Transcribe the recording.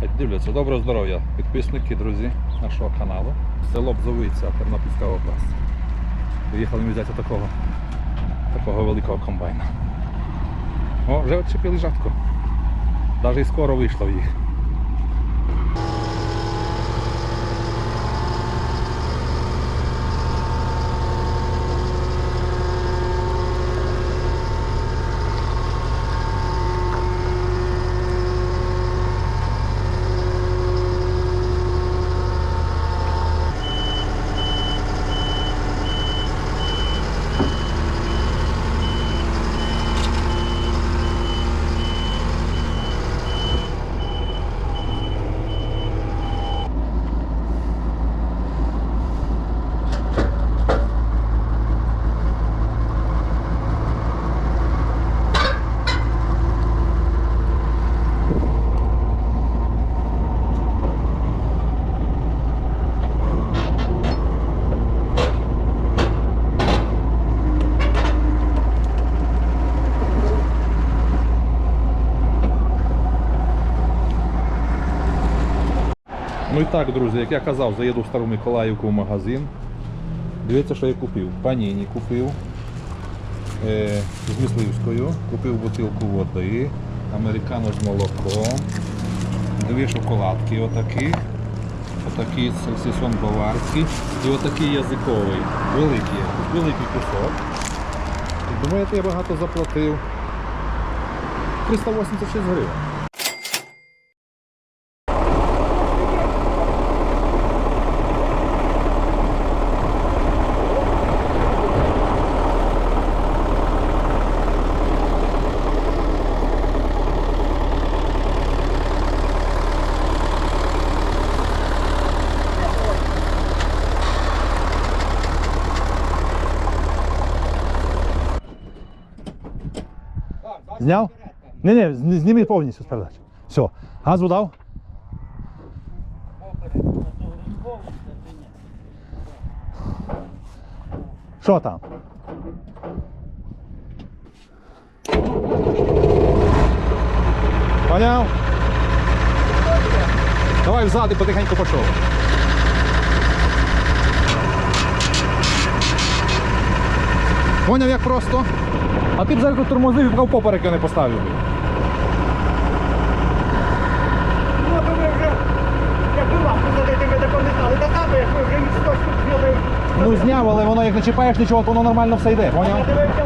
Дивляться. Доброго здоров'я, підписники, друзі нашого каналу. Село Бзовиця, Тернопільська область. Приїхали ми взяти такого, такого великого комбайна. О, вже відчепили жатку. Навіть і скоро вийшло в їх. Ну і так, друзі, як я казав, заїду в Стару Миколаївку в магазин. Дивіться, що я купив. Паніні купив е, з мисливською, купив бутилку води, американо з молоком, дві шоколадки отакі, отакий сальсисон баварський і отакий язиковий. Великий, великий кусок. Думаєте, я багато заплатив? 386 гривень. Зняв? Ні, ні, зні- зніми повністю з передач. Все. Газу дав? Що там? Поняв? Давай взад і потихеньку пішов. Поняв як просто? А ти б зараз тормозив і поки в поперек я не поставив. би. Ну, ви вже, якби лапку задати, ми такого не знали. Та там, як ми вже їх 100 штук зняли. Ну зняв, але воно як не чіпаєш нічого, то воно нормально все йде, поняв? дивився,